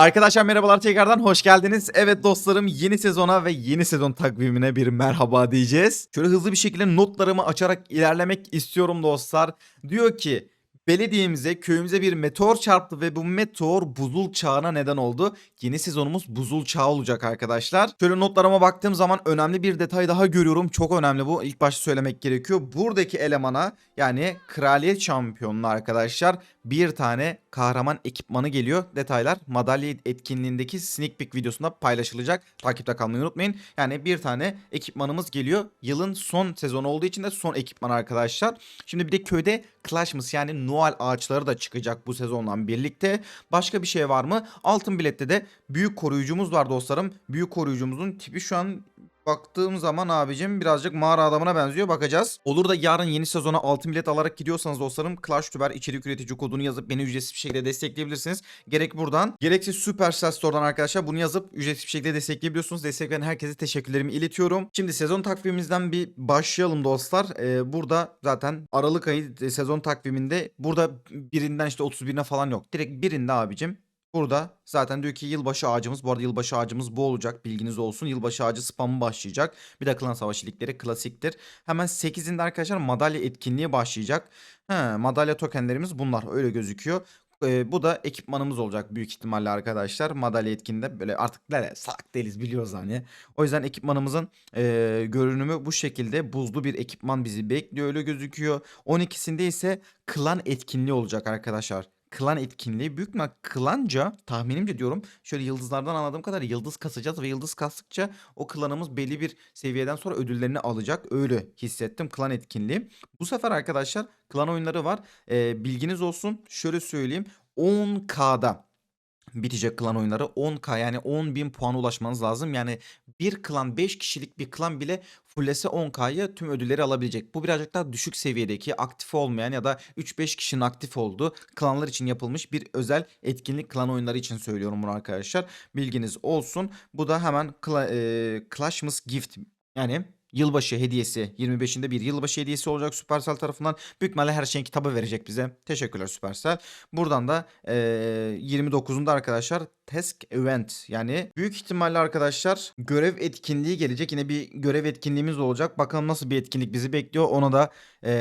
Arkadaşlar merhabalar tekrardan hoş geldiniz. Evet dostlarım yeni sezona ve yeni sezon takvimine bir merhaba diyeceğiz. Şöyle hızlı bir şekilde notlarımı açarak ilerlemek istiyorum dostlar. Diyor ki belediyemize köyümüze bir meteor çarptı ve bu meteor buzul çağına neden oldu. Yeni sezonumuz buzul çağı olacak arkadaşlar. Şöyle notlarıma baktığım zaman önemli bir detay daha görüyorum. Çok önemli bu. İlk başta söylemek gerekiyor. Buradaki elemana yani kraliyet şampiyonuna arkadaşlar bir tane kahraman ekipmanı geliyor. Detaylar madalya etkinliğindeki sneak peek videosunda paylaşılacak. Takipte kalmayı unutmayın. Yani bir tane ekipmanımız geliyor. Yılın son sezonu olduğu için de son ekipman arkadaşlar. Şimdi bir de köyde Clashmas yani Noel ağaçları da çıkacak bu sezonla birlikte. Başka bir şey var mı? Altın bilette de büyük koruyucumuz var dostlarım. Büyük koruyucumuzun tipi şu an baktığım zaman abicim birazcık mağara adamına benziyor. Bakacağız. Olur da yarın yeni sezona altın bilet alarak gidiyorsanız dostlarım Clash Tuber içerik üretici kodunu yazıp beni ücretsiz bir şekilde destekleyebilirsiniz. Gerek buradan gerekse Supercell Store'dan arkadaşlar bunu yazıp ücretsiz bir şekilde destekleyebiliyorsunuz. Destek veren herkese teşekkürlerimi iletiyorum. Şimdi sezon takvimimizden bir başlayalım dostlar. Ee, burada zaten Aralık ayı e, sezon takviminde burada birinden işte 31'ine falan yok. Direkt birinde abicim Burada zaten diyor ki yılbaşı ağacımız. Bu arada yılbaşı ağacımız bu olacak. Bilginiz olsun. Yılbaşı ağacı spamı başlayacak. Bir de klan savaşı klasiktir. Hemen 8'inde arkadaşlar madalya etkinliği başlayacak. He, madalya tokenlerimiz bunlar. Öyle gözüküyor. Ee, bu da ekipmanımız olacak büyük ihtimalle arkadaşlar. Madalya etkinliğinde böyle artık ne salak değiliz biliyoruz hani. O yüzden ekipmanımızın e, görünümü bu şekilde. Buzlu bir ekipman bizi bekliyor öyle gözüküyor. 12'sinde ise klan etkinliği olacak arkadaşlar klan etkinliği. Büyük mü klanca tahminimce diyorum şöyle yıldızlardan anladığım kadar yıldız kasacağız ve yıldız kastıkça o klanımız belli bir seviyeden sonra ödüllerini alacak. Öyle hissettim klan etkinliği. Bu sefer arkadaşlar klan oyunları var. Ee, bilginiz olsun. Şöyle söyleyeyim. 10K'da bitecek klan oyunları 10k yani 10.000 puan ulaşmanız lazım. Yani bir klan 5 kişilik bir klan bile fullese 10k'yı tüm ödülleri alabilecek. Bu birazcık daha düşük seviyedeki aktif olmayan ya da 3-5 kişinin aktif olduğu klanlar için yapılmış bir özel etkinlik klan oyunları için söylüyorum bunu arkadaşlar. Bilginiz olsun. Bu da hemen Cla e, Clashmas Gift yani yılbaşı hediyesi 25'inde bir yılbaşı hediyesi olacak Supercell tarafından. Büyük ihtimalle her şeyin kitabı verecek bize. Teşekkürler Supercell. Buradan da e, 29'unda arkadaşlar Task Event yani büyük ihtimalle arkadaşlar görev etkinliği gelecek. Yine bir görev etkinliğimiz olacak. Bakalım nasıl bir etkinlik bizi bekliyor. Onu da e,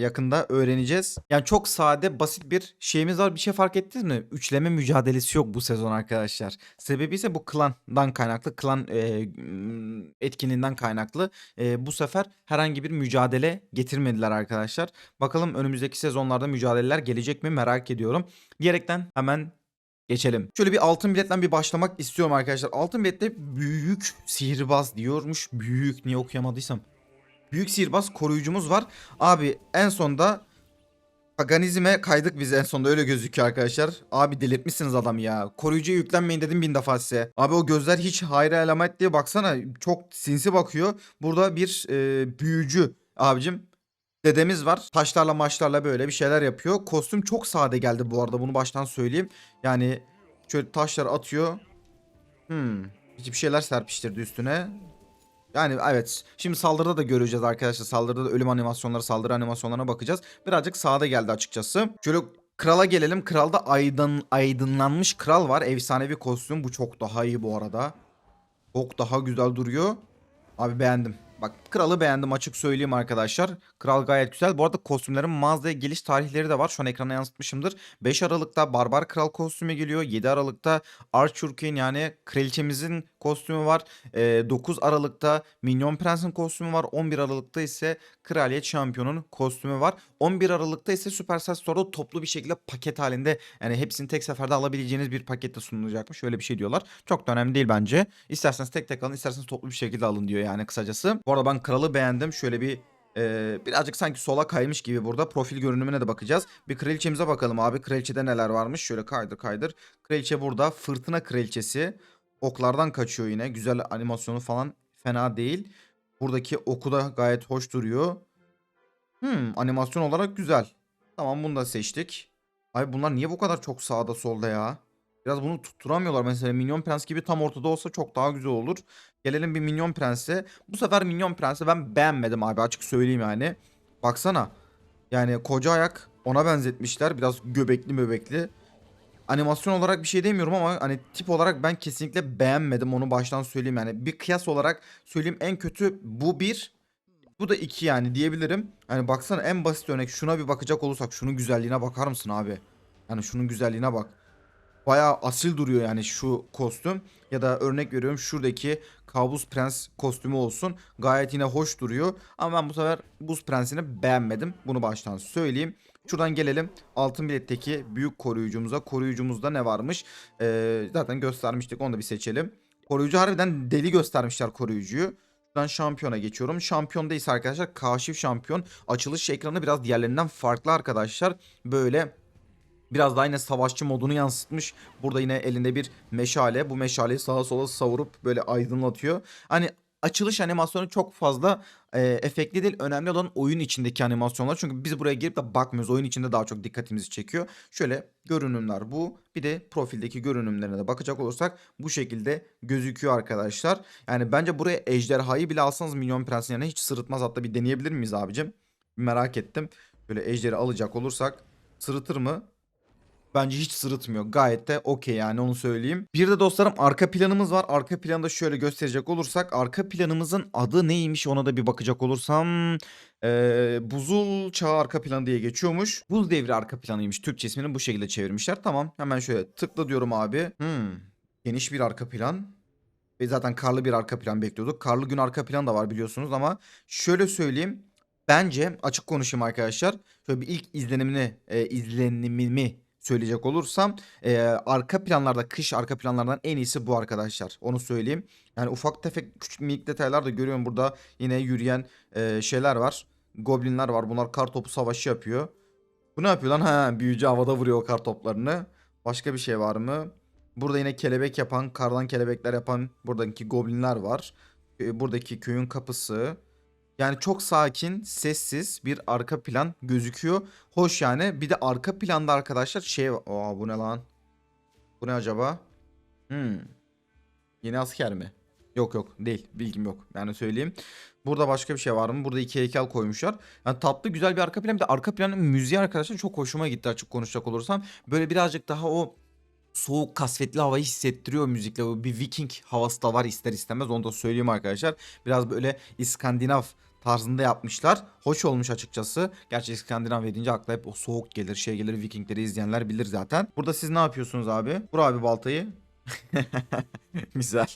yakında öğreneceğiz. Yani çok sade basit bir şeyimiz var. Bir şey fark ettiniz mi? Üçleme mücadelesi yok bu sezon arkadaşlar. Sebebi ise bu klandan kaynaklı. Klan e, etkinliğinden kaynaklı. E, bu sefer herhangi bir mücadele getirmediler arkadaşlar. Bakalım önümüzdeki sezonlarda mücadeleler gelecek mi merak ediyorum. Diyerekten hemen geçelim. Şöyle bir altın biletten bir başlamak istiyorum arkadaşlar. Altın bilette büyük sihirbaz diyormuş. Büyük niye okuyamadıysam. Büyük sihirbaz koruyucumuz var. Abi en sonda Paganizme kaydık biz en sonda öyle gözüküyor arkadaşlar. Abi delirtmişsiniz adam ya. Koruyucuya yüklenmeyin dedim bin defa size. Abi o gözler hiç hayra alamet diye baksana. Çok sinsi bakıyor. Burada bir e, büyücü abicim. Dedemiz var. Taşlarla maçlarla böyle bir şeyler yapıyor. Kostüm çok sade geldi bu arada. Bunu baştan söyleyeyim. Yani şöyle taşlar atıyor. Hmm. Hiçbir şeyler serpiştirdi üstüne. Yani evet. Şimdi saldırıda da göreceğiz arkadaşlar. Saldırıda da ölüm animasyonları, saldırı animasyonlarına bakacağız. Birazcık sağda geldi açıkçası. Şöyle krala gelelim. Kralda aydın, aydınlanmış kral var. Efsanevi kostüm. Bu çok daha iyi bu arada. Çok daha güzel duruyor. Abi beğendim. Bak kralı beğendim açık söyleyeyim arkadaşlar. Kral gayet güzel. Bu arada kostümlerin mağazaya geliş tarihleri de var. Şu an ekrana yansıtmışımdır. 5 Aralık'ta Barbar Kral kostümü geliyor. 7 Aralık'ta Archer Queen yani kraliçemizin kostümü var. E, 9 Aralık'ta Minyon Prens'in kostümü var. 11 Aralık'ta ise Kraliyet Şampiyon'un kostümü var. 11 Aralık'ta ise Supercell Store'da toplu bir şekilde paket halinde yani hepsini tek seferde alabileceğiniz bir pakette sunulacakmış. Öyle bir şey diyorlar. Çok da önemli değil bence. İsterseniz tek tek alın, isterseniz toplu bir şekilde alın diyor yani kısacası. Bu arada ben kralı beğendim. Şöyle bir ee, birazcık sanki sola kaymış gibi burada. Profil görünümüne de bakacağız. Bir kraliçemize bakalım abi. Kraliçede neler varmış? Şöyle kaydır kaydır. Kraliçe burada. Fırtına kraliçesi. Oklardan kaçıyor yine. Güzel animasyonu falan fena değil. Buradaki oku da gayet hoş duruyor. Hmm, animasyon olarak güzel. Tamam bunu da seçtik. Ay bunlar niye bu kadar çok sağda solda ya? Biraz bunu tutturamıyorlar. Mesela Minyon Prens gibi tam ortada olsa çok daha güzel olur. Gelelim bir Minyon Prens'e. Bu sefer Minyon Prens'i ben beğenmedim abi açık söyleyeyim yani. Baksana. Yani koca ayak ona benzetmişler. Biraz göbekli möbekli. Animasyon olarak bir şey demiyorum ama hani tip olarak ben kesinlikle beğenmedim onu baştan söyleyeyim yani. Bir kıyas olarak söyleyeyim en kötü bu bir bu da iki yani diyebilirim. Hani baksana en basit örnek şuna bir bakacak olursak şunun güzelliğine bakar mısın abi? Yani şunun güzelliğine bak. Bayağı asil duruyor yani şu kostüm. Ya da örnek veriyorum şuradaki Kabus Prens kostümü olsun. Gayet yine hoş duruyor. Ama ben bu sefer Buz Prens'ini beğenmedim. Bunu baştan söyleyeyim. Şuradan gelelim altın biletteki büyük koruyucumuza. Koruyucumuzda ne varmış? Ee, zaten göstermiştik onu da bir seçelim. Koruyucu harbiden deli göstermişler koruyucuyu. Şuradan şampiyona geçiyorum. Şampiyonda ise arkadaşlar kaşif şampiyon. Açılış ekranı biraz diğerlerinden farklı arkadaşlar. Böyle Biraz daha yine savaşçı modunu yansıtmış. Burada yine elinde bir meşale. Bu meşaleyi sağa sola savurup böyle aydınlatıyor. Hani açılış animasyonu çok fazla e, efektli değil. Önemli olan oyun içindeki animasyonlar. Çünkü biz buraya girip de bakmıyoruz. Oyun içinde daha çok dikkatimizi çekiyor. Şöyle görünümler bu. Bir de profildeki görünümlerine de bakacak olursak bu şekilde gözüküyor arkadaşlar. Yani bence buraya ejderhayı bile alsanız Minyon Prens'in yanına hiç sırıtmaz. Hatta bir deneyebilir miyiz abicim? Merak ettim. Böyle ejderi alacak olursak sırıtır mı? Bence hiç sırıtmıyor. Gayet de okey yani onu söyleyeyim. Bir de dostlarım arka planımız var. Arka planı da şöyle gösterecek olursak arka planımızın adı neymiş ona da bir bakacak olursam ee, buzul çağı arka planı diye geçiyormuş. Buz devri arka planıymış. Türkçe ismini bu şekilde çevirmişler. Tamam hemen şöyle tıkla diyorum abi. Hmm, geniş bir arka plan. Ve zaten karlı bir arka plan bekliyorduk. Karlı gün arka plan da var biliyorsunuz ama şöyle söyleyeyim. Bence açık konuşayım arkadaşlar. Şöyle bir ilk izlenimini, e, izlenimimi söyleyecek olursam e, arka planlarda kış arka planlardan en iyisi bu arkadaşlar. Onu söyleyeyim. Yani ufak tefek küçük minik detaylar da görüyorum burada yine yürüyen e, şeyler var. Goblinler var. Bunlar kar topu savaşı yapıyor. Bu ne yapıyor lan? Ha, büyücü havada vuruyor kar toplarını. Başka bir şey var mı? Burada yine kelebek yapan, kardan kelebekler yapan buradaki goblinler var. Buradaki köyün kapısı. Yani çok sakin, sessiz bir arka plan gözüküyor. Hoş yani. Bir de arka planda arkadaşlar şey... Aa bu ne lan? Bu ne acaba? Hmm. Yeni asker mi? Yok yok değil. Bilgim yok. Yani söyleyeyim. Burada başka bir şey var mı? Burada iki heykel koymuşlar. Yani tatlı güzel bir arka plan. Bir de arka planın müziği arkadaşlar çok hoşuma gitti açık konuşacak olursam. Böyle birazcık daha o soğuk kasvetli havayı hissettiriyor müzikle. Bir Viking havası da var ister istemez. Onu da söyleyeyim arkadaşlar. Biraz böyle İskandinav tarzında yapmışlar. Hoş olmuş açıkçası. Gerçi İskandinav deyince akla hep o soğuk gelir, şey gelir. Vikingleri izleyenler bilir zaten. Burada siz ne yapıyorsunuz abi? Vur abi baltayı. Güzel.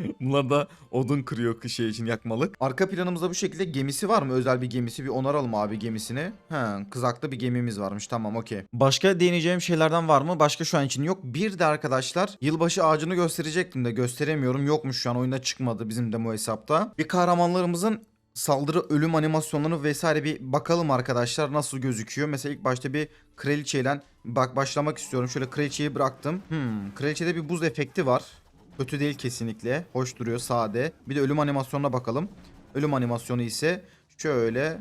Bunlar da odun kırıyor şey için yakmalık. Arka planımızda bu şekilde gemisi var mı? Özel bir gemisi. Bir onaralım abi gemisini. He, kızaklı bir gemimiz varmış. Tamam okey. Başka değineceğim şeylerden var mı? Başka şu an için yok. Bir de arkadaşlar yılbaşı ağacını gösterecektim de gösteremiyorum. Yokmuş şu an oyunda çıkmadı bizim demo hesapta. Bir kahramanlarımızın saldırı ölüm animasyonlarını vesaire bir bakalım arkadaşlar nasıl gözüküyor. Mesela ilk başta bir kraliçeyle bak başlamak istiyorum. Şöyle kraliçeyi bıraktım. Hmm, kraliçede bir buz efekti var. Kötü değil kesinlikle. Hoş duruyor sade. Bir de ölüm animasyonuna bakalım. Ölüm animasyonu ise şöyle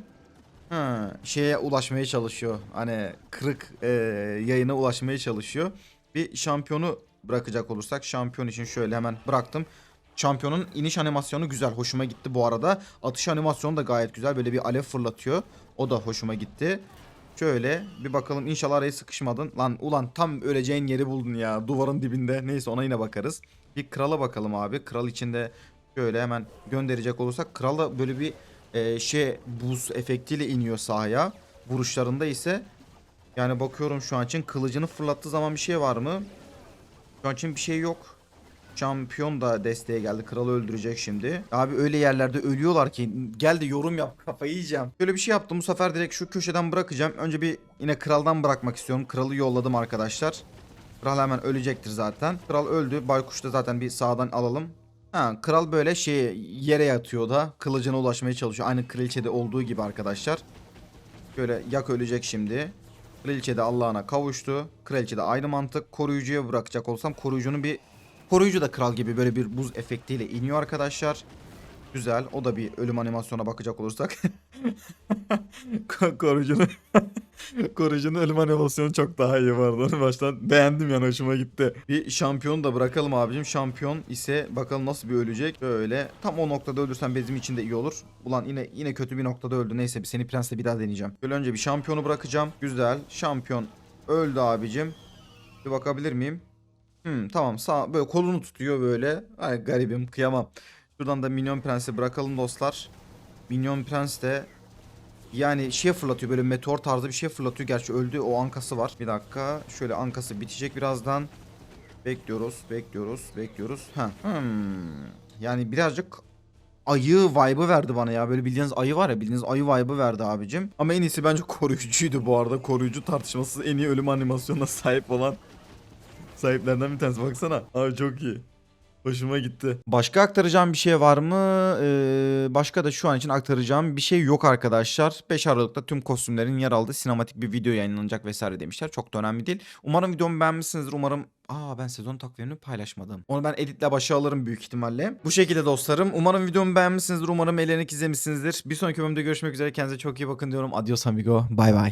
ha, şeye ulaşmaya çalışıyor. Hani kırık e, yayına ulaşmaya çalışıyor. Bir şampiyonu bırakacak olursak şampiyon için şöyle hemen bıraktım. Şampiyonun iniş animasyonu güzel. Hoşuma gitti bu arada. Atış animasyonu da gayet güzel. Böyle bir alev fırlatıyor. O da hoşuma gitti. Şöyle bir bakalım inşallah araya sıkışmadın. Lan ulan tam öleceğin yeri buldun ya. Duvarın dibinde. Neyse ona yine bakarız. Bir krala bakalım abi. Kral içinde şöyle hemen gönderecek olursak. Kral da böyle bir e, şey buz efektiyle iniyor sahaya. Vuruşlarında ise yani bakıyorum şu an için kılıcını fırlattığı zaman bir şey var mı? Şu an için bir şey yok. Şampiyon da desteğe geldi. Kralı öldürecek şimdi. Abi öyle yerlerde ölüyorlar ki gel de yorum yap kafayı yiyeceğim. Böyle bir şey yaptım. Bu sefer direkt şu köşeden bırakacağım. Önce bir yine kraldan bırakmak istiyorum. Kralı yolladım arkadaşlar. Kral hemen ölecektir zaten. Kral öldü. Baykuş da zaten bir sağdan alalım. Ha, kral böyle şey yere yatıyor da kılıcına ulaşmaya çalışıyor. Aynı kraliçede olduğu gibi arkadaşlar. Böyle yak ölecek şimdi. Kraliçe de Allah'ına kavuştu. Kraliçe de aynı mantık. Koruyucuya bırakacak olsam koruyucunun bir Koruyucu da kral gibi böyle bir buz efektiyle iniyor arkadaşlar. Güzel. O da bir ölüm animasyona bakacak olursak. Koruyucunun Koruyucunun ölüm animasyonu çok daha iyi vardı. Baştan beğendim yani hoşuma gitti. Bir şampiyon da bırakalım abicim. Şampiyon ise bakalım nasıl bir ölecek. Böyle tam o noktada ölürsen bizim için de iyi olur. Ulan yine yine kötü bir noktada öldü. Neyse bir seni prensle bir daha deneyeceğim. Böyle önce bir şampiyonu bırakacağım. Güzel. Şampiyon öldü abicim. Bir bakabilir miyim? Hmm, tamam sağ böyle kolunu tutuyor böyle. Ay garibim kıyamam. Şuradan da Minyon Prens'i bırakalım dostlar. Minyon Prens de yani şey fırlatıyor böyle meteor tarzı bir şey fırlatıyor. Gerçi öldü o ankası var. Bir dakika şöyle ankası bitecek birazdan. Bekliyoruz bekliyoruz bekliyoruz. Ha. Hmm. Yani birazcık ayı vibe'ı verdi bana ya. Böyle bildiğiniz ayı var ya bildiğiniz ayı vibe'ı verdi abicim. Ama en iyisi bence koruyucuydu bu arada. Koruyucu tartışmasız en iyi ölüm animasyonuna sahip olan sahiplerden bir tanesi. Baksana. Abi çok iyi. Hoşuma gitti. Başka aktaracağım bir şey var mı? Ee, başka da şu an için aktaracağım bir şey yok arkadaşlar. 5 Aralık'ta tüm kostümlerin yer aldığı sinematik bir video yayınlanacak vesaire demişler. Çok da önemli değil. Umarım videomu beğenmişsinizdir. Umarım Aa ben sezon takvimini paylaşmadım. Onu ben editle başa alırım büyük ihtimalle. Bu şekilde dostlarım. Umarım videomu beğenmişsinizdir. Umarım eğlenerek izlemişsinizdir. Bir sonraki bölümde görüşmek üzere. Kendinize çok iyi bakın diyorum. Adios amigo. Bay bay.